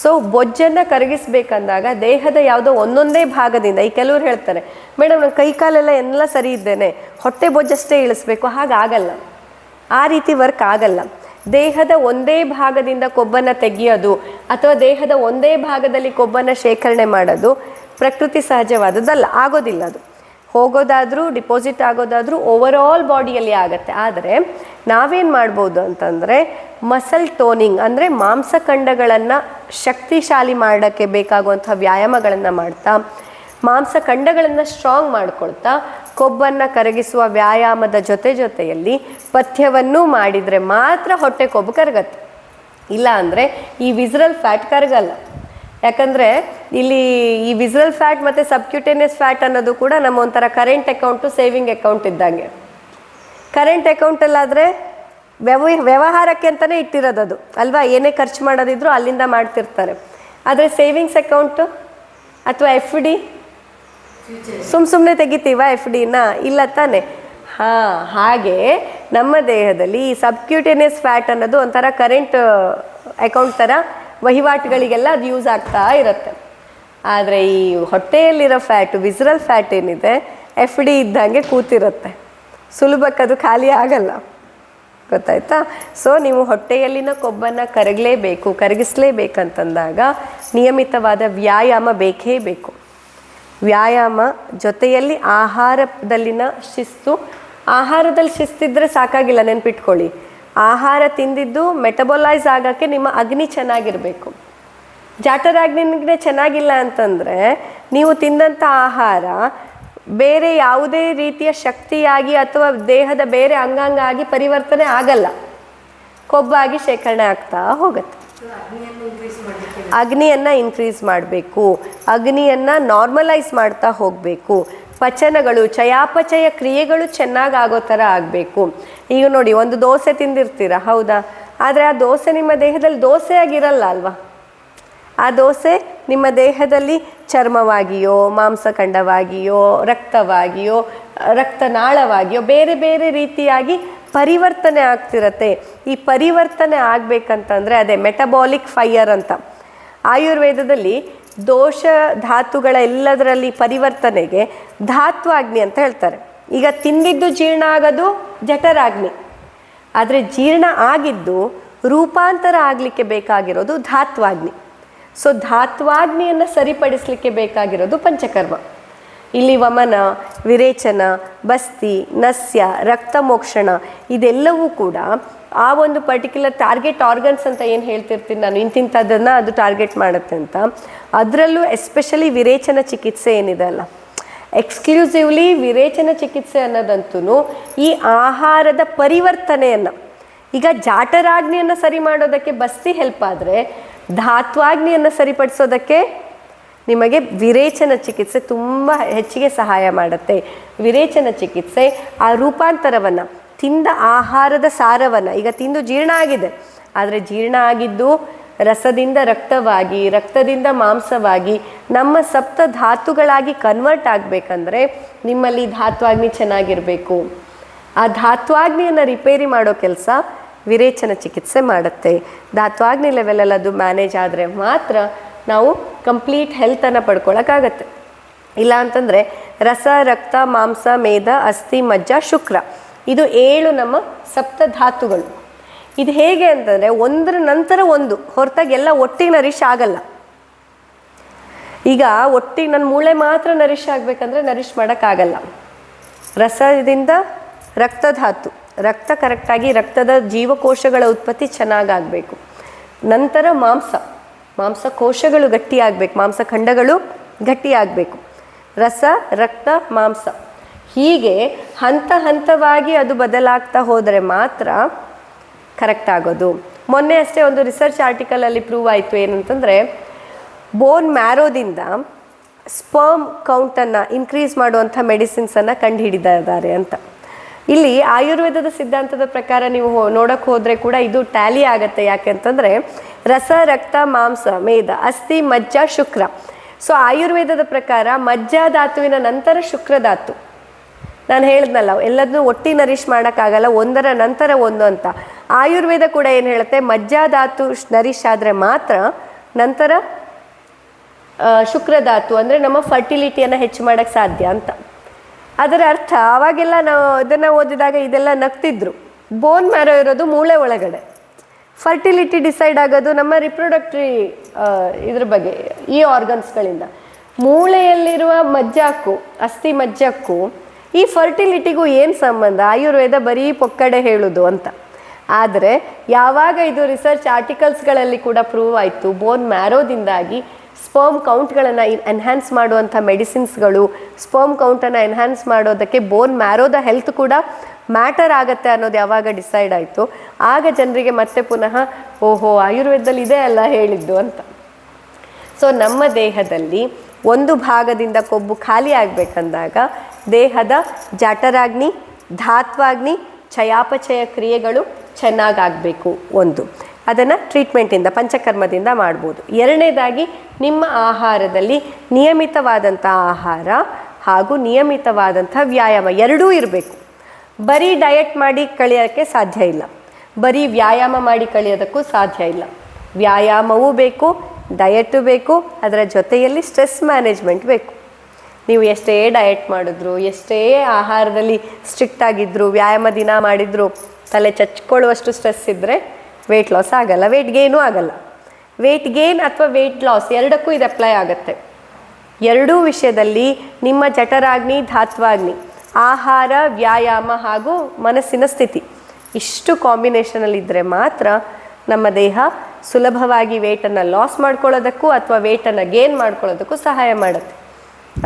Speaker 1: ಸೊ ಬೊಜ್ಜನ್ನು ಕರಗಿಸ್ಬೇಕಂದಾಗ ದೇಹದ ಯಾವುದೋ ಒಂದೊಂದೇ ಭಾಗದಿಂದ, ಈ ಕೆಲವರು ಹೇಳ್ತಾರೆ, ಮೇಡಮ್, ನಾನು ಕೈಕಾಲೆಲ್ಲ ಎಲ್ಲ ಸರಿ ಇದ್ದೇನೆ, ಹೊಟ್ಟೆ ಬೊಜ್ಜಷ್ಟೇ ಇಳಿಸ್ಬೇಕು, ಹಾಗಾಗಲ್ಲ. ಆ ರೀತಿ ವರ್ಕ್ ಆಗಲ್ಲ. ದೇಹದ ಒಂದೇ ಭಾಗದಿಂದ ಕೊಬ್ಬನ್ನು ತೆಗೆಯೋದು ಅಥವಾ ದೇಹದ ಒಂದೇ ಭಾಗದಲ್ಲಿ ಕೊಬ್ಬನ್ನು ಶೇಖರಣೆ ಮಾಡೋದು ಪ್ರಕೃತಿ ಸಹಜವಾದದ್ದಲ್ಲ, ಆಗೋದಿಲ್ಲ ಅದು. ಹೋಗೋದಾದರೂ, ಡಿಪಾಸಿಟ್ ಆಗೋದಾದರೂ ಓವರ್ ಆಲ್ ಬಾಡಿಯಲ್ಲಿ ಆಗುತ್ತೆ. ಆದರೆ ನಾವೇನು ಮಾಡ್ಬೋದು ಅಂತಂದರೆ ಮಸಲ್ ಟೋನಿಂಗ್ ಅಂದರೆ ಮಾಂಸಖಂಡಗಳನ್ನು ಶಕ್ತಿಶಾಲಿ ಮಾಡೋಕ್ಕೆ ಬೇಕಾಗುವಂಥ ವ್ಯಾಯಾಮಗಳನ್ನು ಮಾಡ್ತಾ, ಮಾಂಸಖಂಡಗಳನ್ನು ಸ್ಟ್ರಾಂಗ್ ಮಾಡ್ಕೊಳ್ತಾ ಕೊಬ್ಬನ್ನು ಕರಗಿಸುವ ವ್ಯಾಯಾಮದ ಜೊತೆ ಜೊತೆಯಲ್ಲಿ ಪಥ್ಯವನ್ನು ಮಾಡಿದರೆ ಮಾತ್ರ ಹೊಟ್ಟೆ ಕೊಬ್ಬು ಕರಗತ್ತೆ. ಇಲ್ಲ ಅಂದರೆ ಈ ವಿಸ್ರಲ್ ಫ್ಯಾಟ್ ಕರಗಲ್ಲ. ಯಾಕಂದರೆ ಇಲ್ಲಿ ಈ ವಿಸ್ರಲ್ ಫ್ಯಾಟ್ ಮತ್ತು ಸಬ್ಕ್ಯೂಟೇನಿಯಸ್ ಫ್ಯಾಟ್ ಅನ್ನೋದು ಕೂಡ ನಮ್ಮ ಒಂಥರ ಕರೆಂಟ್ ಅಕೌಂಟು ಸೇವಿಂಗ್ ಅಕೌಂಟ್ ಇದ್ದಂಗೆ. ಕರೆಂಟ್ ಅಕೌಂಟಲ್ಲಾದರೆ ವ್ಯವ ವ್ಯವಹಾರಕ್ಕೆ ಅಂತಲೇ ಅದು. ಅಲ್ವಾ? ಏನೇ ಖರ್ಚು ಮಾಡೋದಿದ್ರು ಅಲ್ಲಿಂದ ಮಾಡ್ತಿರ್ತಾರೆ. ಆದರೆ ಸೇವಿಂಗ್ಸ್ ಅಕೌಂಟು ಅಥವಾ ಎಫ್ ಡಿ ಸುಮ್ಮ ಸುಮ್ಮನೆ ತೆಗಿತೀವ ಎಫ್ ಡಿನ ಇಲ್ಲ ತಾನೆ. ಹಾಂ, ಹಾಗೆ ನಮ್ಮ ದೇಹದಲ್ಲಿ ಈ ಸಬ್ಕ್ಯೂಟೇನಿಯಸ್ ಫ್ಯಾಟ್ ಅನ್ನೋದು ಒಂಥರ ಕರೆಂಟ್ ಅಕೌಂಟ್ ಥರ ವಹಿವಾಟುಗಳಿಗೆಲ್ಲ ಅದು ಯೂಸ್ ಆಗ್ತಾ ಇರುತ್ತೆ. ಆದರೆ ಈ ಹೊಟ್ಟೆಯಲ್ಲಿರೋ ಫ್ಯಾಟು ವಿಸ್ರಲ್ ಫ್ಯಾಟ್ ಏನಿದೆ ಎಫ್ ಡಿ ಇದ್ದಂಗೆ ಕೂತಿರುತ್ತೆ. ಸುಲಭಕ್ಕೆ ಅದು ಖಾಲಿ ಆಗಲ್ಲ. ಗೊತ್ತಾಯ್ತಾ? ಸೊ ನೀವು ಹೊಟ್ಟೆಯಲ್ಲಿನ ಕೊಬ್ಬನ್ನು ಕರಗಲೇಬೇಕು, ಕರಗಿಸಲೇಬೇಕಂತಂದಾಗ ನಿಯಮಿತವಾದ ವ್ಯಾಯಾಮ ಬೇಕೇ ಬೇಕು. ವ್ಯಾಯಾಮ ಜೊತೆಯಲ್ಲಿ ಆಹಾರದಲ್ಲಿನ ಶಿಸ್ತು. ಆಹಾರದಲ್ಲಿ ಶಿಸ್ತಿದ್ರೆ ಸಾಕಾಗಿಲ್ಲ, ನೆನ್ಪಿಟ್ಕೊಳ್ಳಿ. ಆಹಾರ ತಿಂದಿದ್ದು ಮೆಟಬೊಲೈಸ್ ಆಗೋಕ್ಕೆ ನಿಮ್ಮ ಅಗ್ನಿ ಚೆನ್ನಾಗಿರಬೇಕು. ಜಾಟರಾಗ್ನಿಗೆ ಚೆನ್ನಾಗಿಲ್ಲ ಅಂತಂದರೆ ನೀವು ತಿಂದಂಥ ಆಹಾರ ಬೇರೆ ಯಾವುದೇ ರೀತಿಯ ಶಕ್ತಿಯಾಗಿ ಅಥವಾ ದೇಹದ ಬೇರೆ ಅಂಗಾಂಗ ಆಗಿ ಪರಿವರ್ತನೆ ಆಗಲ್ಲ. ಕೊಬ್ಬಾಗಿ ಶೇಖರಣೆ ಆಗ್ತಾ ಹೋಗುತ್ತೆ. ಅಗ್ನಿಯನ್ನು ಇನ್ಕ್ರೀಸ್ ಮಾಡಬೇಕು. ಅಗ್ನಿಯನ್ನು ನಾರ್ಮಲೈಸ್ ಮಾಡ್ತಾ ಹೋಗಬೇಕು. ಪಚನಗಳು, ಚಯಾಪಚಯ ಕ್ರಿಯೆಗಳು ಚೆನ್ನಾಗಿ ಆಗೋ ಥರ ಆಗಬೇಕು. ಈಗ ನೋಡಿ, ಒಂದು ದೋಸೆ ತಿಂದಿರ್ತೀರ? ಹೌದಾ? ಆದರೆ ಆ ದೋಸೆ ನಿಮ್ಮ ದೇಹದಲ್ಲಿ ದೋಸೆಯಾಗಿರಲ್ಲ ಅಲ್ವಾ? ಆ ದೋಸೆ ನಿಮ್ಮ ದೇಹದಲ್ಲಿ ಚರ್ಮವಾಗಿಯೋ, ಮಾಂಸಖಂಡವಾಗಿಯೋ, ರಕ್ತವಾಗಿಯೋ, ರಕ್ತನಾಳವಾಗಿಯೋ, ಬೇರೆ ಬೇರೆ ರೀತಿಯಾಗಿ ಪರಿವರ್ತನೆ ಆಗ್ತಿರತ್ತೆ. ಈ ಪರಿವರ್ತನೆ ಆಗಬೇಕಂತಂದರೆ ಅದೇ ಮೆಟಬಾಲಿಕ್ ಫೈಯರ್ ಅಂತ. ಆಯುರ್ವೇದದಲ್ಲಿ ದೋಷ ಧಾತುಗಳ ಎಲ್ಲದರಲ್ಲಿ ಪರಿವರ್ತನೆಗೆ ಧಾತ್ವಾಗ್ನಿ ಅಂತ ಹೇಳ್ತಾರೆ. ಈಗ ತಿಂದಿದ್ದು ಜೀರ್ಣ ಆಗೋದು, ಜಠರಾಗ್ನಿ. ಆದರೆ ಜೀರ್ಣ ಆಗಿದ್ದು ರೂಪಾಂತರ ಆಗಲಿಕ್ಕೆ ಬೇಕಾಗಿರೋದು ಧಾತ್ವಾಗ್ನಿ. ಸೊ ಧಾತ್ವಾಗ್ನಿಯನ್ನು ಸರಿಪಡಿಸಲಿಕ್ಕೆ ಬೇಕಾಗಿರೋದು ಪಂಚಕರ್ಮ. ಇಲ್ಲಿ ವಮನ, ವಿರೇಚನ, ಬಸ್ತಿ, ನಸ್ಯ, ರಕ್ತಮೋಕ್ಷಣ ಇದೆಲ್ಲವೂ ಕೂಡ ಆ ಒಂದು ಪರ್ಟಿಕ್ಯುಲರ್ ಟಾರ್ಗೆಟ್ ಆರ್ಗನ್ಸ್ ಅಂತ ಏನು ಹೇಳ್ತಿರ್ತೀನಿ ನಾನು ಇಂತಿಂಥದ್ದನ್ನು ಅದು ಟಾರ್ಗೆಟ್ ಮಾಡುತ್ತೆ ಅಂತ. ಅದರಲ್ಲೂ ಎಸ್ಪೆಷಲಿ ವಿರೇಚನ ಚಿಕಿತ್ಸೆ ಏನಿದೆ ಅಲ್ಲ? ಎಕ್ಸ್ಕ್ಲೂಸಿವ್ಲಿ ವಿರೇಚನ ಚಿಕಿತ್ಸೆ ಅನ್ನೋದಂತೂ ಈ ಆಹಾರದ ಪರಿವರ್ತನೆಯನ್ನು. ಈಗ ಜಾಟರಾಗ್ನಿಯನ್ನು ಸರಿ ಮಾಡೋದಕ್ಕೆ ಬಸ್ತಿ ಹೆಲ್ಪ್ ಆದರೆ ಧಾತ್ವಾಗ್ನಿಯನ್ನು ಸರಿಪಡಿಸೋದಕ್ಕೆ ನಿಮಗೆ ವಿರೇಚನ ಚಿಕಿತ್ಸೆ ತುಂಬ ಹೆಚ್ಚಿಗೆ ಸಹಾಯ ಮಾಡುತ್ತೆ. ವಿರೇಚನ ಚಿಕಿತ್ಸೆ, ಆ ರೂಪಾಂತರವನ್ನು, ತಿಂದ ಆಹಾರದ ಸಾರವನ್ನು, ಈಗ ತಿಂದು ಜೀರ್ಣ ಆಗಿದೆ. ಆದರೆ ಜೀರ್ಣ ಆಗಿದ್ದು ರಸದಿಂದ ರಕ್ತವಾಗಿ, ರಕ್ತದಿಂದ ಮಾಂಸವಾಗಿ, ನಮ್ಮ ಸಪ್ತ ಧಾತುಗಳಾಗಿ ಕನ್ವರ್ಟ್ ಆಗಬೇಕಂದ್ರೆ ನಿಮ್ಮಲ್ಲಿ ಧಾತ್ವಾಗ್ನಿ ಚೆನ್ನಾಗಿರಬೇಕು. ಆ ಧಾತ್ವಾಗ್ನಿಯನ್ನು ರಿಪೇರಿ ಮಾಡೋ ಕೆಲಸ ವಿರೇಚನ ಚಿಕಿತ್ಸೆ ಮಾಡುತ್ತೆ. ಧಾತ್ವಾಗ್ನಿ ಲೆವೆಲಲ್ಲಿ ಅದು ಮ್ಯಾನೇಜ್ ಆದರೆ ಮಾತ್ರ ನಾವು ಕಂಪ್ಲೀಟ್ ಹೆಲ್ತನ್ನು ಪಡ್ಕೊಳ್ಳೋಕ್ಕಾಗತ್ತೆ ಇಲ್ಲ ಅಂತಂದರೆ ರಸ, ರಕ್ತ, ಮಾಂಸ, ಮೇದ, ಅಸ್ಥಿ, ಮಜ್ಜ, ಶುಕ್ರ. ಇದು ಏಳು ನಮ್ಮ ಸಪ್ತ ಧಾತುಗಳು. ಇದು ಹೇಗೆ ಅಂತಂದರೆ ಒಂದರ ನಂತರ ಒಂದು ಹೊರತಾಗಿ ಎಲ್ಲ ಒಟ್ಟಿಗೆ ನರಿಶ್ ಆಗಲ್ಲ. ಈಗ ಒಟ್ಟಿಗೆ ನನ್ನ ಮೂಳೆ ಮಾತ್ರ ನರಿಶ್ ಆಗಬೇಕಂದ್ರೆ ನರಿಶ್ ಮಾಡೋಕ್ಕಾಗಲ್ಲ. ರಸದಿಂದ ರಕ್ತಧಾತು ರಕ್ತ ಕರೆಕ್ಟಾಗಿ ರಕ್ತದ ಜೀವಕೋಶಗಳ ಉತ್ಪತ್ತಿ ಚೆನ್ನಾಗಾಗಬೇಕು ನಂತರ ಮಾಂಸ. ಮಾಂಸ ಕೋಶಗಳು ಗಟ್ಟಿಯಾಗಬೇಕು, ಮಾಂಸ ಖಂಡಗಳು ಗಟ್ಟಿಯಾಗಬೇಕು. ರಸ, ರಕ್ತ, ಮಾಂಸ. ಹೀಗೆ ಹಂತ ಹಂತವಾಗಿ ಅದು ಬದಲಾಗ್ತಾ ಹೋದರೆ ಮಾತ್ರ ಕರೆಕ್ಟ್ ಆಗೋದು. ಮೊನ್ನೆ ಅಷ್ಟೇ ಒಂದು ರಿಸರ್ಚ್ ಆರ್ಟಿಕಲಲ್ಲಿ ಪ್ರೂವ್ ಆಯಿತು ಏನಂತಂದರೆ ಬೋನ್ ಮ್ಯಾರೋದಿಂದ ಸ್ಪರ್ಮ್ ಕೌಂಟನ್ನು ಇನ್ಕ್ರೀಸ್ ಮಾಡುವಂಥ ಮೆಡಿಸಿನ್ಸನ್ನು ಕಂಡುಹಿಡಿದಿದ್ದಾರೆ ಅಂತ. ಇಲ್ಲಿ ಆಯುರ್ವೇದದ ಸಿದ್ಧಾಂತದ ಪ್ರಕಾರ ನೀವು ನೋಡಕ್ಕೆ ಹೋದ್ರೆ ಕೂಡ ಇದು ಟ್ಯಾಲಿ ಆಗುತ್ತೆ. ಯಾಕೆ ಅಂತಂದರೆ ರಸ, ರಕ್ತ, ಮಾಂಸ, ಮೇದ, ಅಸ್ಥಿ, ಮಜ್ಜ, ಶುಕ್ರ. ಸೊ ಆಯುರ್ವೇದದ ಪ್ರಕಾರ ಮಜ್ಜಾಧಾತುವಿನ ನಂತರ ಶುಕ್ರಧಾತು ನಾನು ಹೇಳಿದ್ನಲ್ಲ ಎಲ್ಲದನ್ನೂ ಒಟ್ಟಿ ನರಿಶ್ ಮಾಡೋಕ್ಕಾಗಲ್ಲ, ಒಂದರ ನಂತರ ಒಂದು ಅಂತ. ಆಯುರ್ವೇದ ಕೂಡ ಏನು ಹೇಳುತ್ತೆ ಮಜ್ಜಾಧಾತು ನರಿಶ್ ಆದರೆ ಮಾತ್ರ ನಂತರ ಶುಕ್ರಧಾತು ಅಂದರೆ ನಮ್ಮ ಫರ್ಟಿಲಿಟಿಯನ್ನು ಹೆಚ್ಚು ಮಾಡೋಕ್ಕೆ ಸಾಧ್ಯ ಅಂತ. ಅದರ ಅರ್ಥ, ಅವಾಗೆಲ್ಲ ನಾವು ಅದನ್ನು ಓದಿದಾಗ ಇದೆಲ್ಲ ನಗ್ತಿದ್ರು. ಬೋನ್ ಮ್ಯಾರೋ ಇರೋದು ಮೂಳೆ ಒಳಗಡೆ. ಫರ್ಟಿಲಿಟಿ ಡಿಸೈಡ್ ಆಗೋದು ನಮ್ಮ ರಿಪ್ರೊಡಕ್ಟ್ರಿ ಇದ್ರ ಬಗ್ಗೆ, ಈ ಆರ್ಗನ್ಸ್ಗಳಿಂದ ಮೂಳೆಯಲ್ಲಿರುವ ಮಜ್ಜಕ್ಕೂ ಅಸ್ಥಿ ಮಜ್ಜಕ್ಕೂ ಈ ಫರ್ಟಿಲಿಟಿಗೂ ಏನು ಸಂಬಂಧ? ಆಯುರ್ವೇದ ಬರೀ ಪೊಕ್ಕಡೆ ಹೇಳೋದು ಅಂತ. ಆದರೆ, ಯಾವಾಗ ಇದು ರಿಸರ್ಚ್ ಆರ್ಟಿಕಲ್ಸ್ಗಳಲ್ಲಿ ಕೂಡ ಪ್ರೂವ್ ಆಯಿತು ಬೋನ್ ಮ್ಯಾರೋದಿಂದಾಗಿ ಸ್ಪರ್ಮ್ ಕೌಂಟ್ಗಳನ್ನು ಎನ್ಹ್ಯಾನ್ಸ್ ಮಾಡುವಂಥ ಮೆಡಿಸಿನ್ಸ್ಗಳು ಸ್ಪರ್ಮ್ ಕೌಂಟನ್ನು ಎನ್ಹ್ಯಾನ್ಸ್ ಮಾಡೋದಕ್ಕೆ ಬೋನ್ ಮ್ಯಾರೋದ ಹೆಲ್ತ್ ಕೂಡ ಮ್ಯಾಟರ್ ಆಗುತ್ತೆ ಅನ್ನೋದು ಯಾವಾಗ ಡಿಸೈಡ್ ಆಯಿತು. ಆಗ ಜನರಿಗೆ ಮತ್ತೆ ಪುನಃ, ಓಹೋ, ಆಯುರ್ವೇದದಲ್ಲಿ ಇದೆ ಅಲ್ಲ ಹೇಳಿದ್ದು ಅಂತ. ಸೊ ನಮ್ಮ ದೇಹದಲ್ಲಿ ಒಂದು ಭಾಗದಿಂದ ಕೊಬ್ಬು ಖಾಲಿ ಆಗಬೇಕಂದಾಗ ದೇಹದ ಜಠರಾಗ್ನಿ, ಧಾತ್ವಾಗ್ನಿ ಚಯಾಪಚಯ ಕ್ರಿಯೆಗಳು ಚೆನ್ನಾಗಾಗಬೇಕು ಒಂದು. ಅದನ್ನು ಟ್ರೀಟ್ಮೆಂಟಿಂದ ಪಂಚಕರ್ಮದಿಂದ ಮಾಡ್ಬೋದು. ಎರಡನೇದಾಗಿ, ನಿಮ್ಮ ಆಹಾರದಲ್ಲಿ ನಿಯಮಿತವಾದಂಥ ಆಹಾರ ಹಾಗೂ ನಿಯಮಿತವಾದಂಥ ವ್ಯಾಯಾಮ ಎರಡೂ ಇರಬೇಕು. ಬರೀ ಡಯಟ್ ಮಾಡಿ ಕಳಿಯೋಕ್ಕೆ ಸಾಧ್ಯ ಇಲ್ಲ. ಬರೀ ವ್ಯಾಯಾಮ ಮಾಡಿ ಕಳಿಯೋದಕ್ಕೂ ಸಾಧ್ಯ ಇಲ್ಲ. ವ್ಯಾಯಾಮವೂ ಬೇಕು ಡಯಟು ಬೇಕು, ಅದರ ಜೊತೆಯಲ್ಲಿ ಸ್ಟ್ರೆಸ್ ಮ್ಯಾನೇಜ್ಮೆಂಟ್ ಬೇಕು. ನೀವು ಎಷ್ಟೇ ಡಯಟ್ ಮಾಡಿದ್ರು, ಎಷ್ಟೇ ಆಹಾರದಲ್ಲಿ ಸ್ಟ್ರಿಕ್ಟ್ ಆಗಿದ್ರೂ, ವ್ಯಾಯಾಮ ದಿನ ಮಾಡಿದ್ರು, ತಲೆ ಚಚ್ಕೊಳ್ಳುವಷ್ಟು ಸ್ಟ್ರೆಸ್ ಇದ್ದರೆ ವೆಯ್ಟ್ ಲಾಸ್ ಆಗಲ್ಲ ವೆಯ್ಟ್ ಗೇನೂ ಆಗಲ್ಲ. ವೆಯ್ಟ್ ಗೇನ್ ಅಥವಾ ವೆಯ್ಟ್ ಲಾಸ್ ಎರಡಕ್ಕೂ ಇದು ಅಪ್ಲೈ ಆಗುತ್ತೆ. ಎರಡೂ ವಿಷಯದಲ್ಲಿ ನಿಮ್ಮ ಜಠರಾಗ್ನಿ, ಧಾತ್ವಾಗ್ನಿ, ಆಹಾರ, ವ್ಯಾಯಾಮ ಹಾಗೂ ಮನಸ್ಸಿನ ಸ್ಥಿತಿ ಇಷ್ಟು ಕಾಂಬಿನೇಷನಲ್ಲಿದ್ದರೆ ಮಾತ್ರ ನಮ್ಮ ದೇಹ ಸುಲಭವಾಗಿ ವೆಯ್ಟನ್ನು ಲಾಸ್ ಮಾಡ್ಕೊಳ್ಳೋದಕ್ಕೂ ಅಥವಾ ವೆಯ್ಟನ್ನು ಗೇನ್ ಮಾಡ್ಕೊಳ್ಳೋದಕ್ಕೂ ಸಹಾಯ ಮಾಡುತ್ತೆ.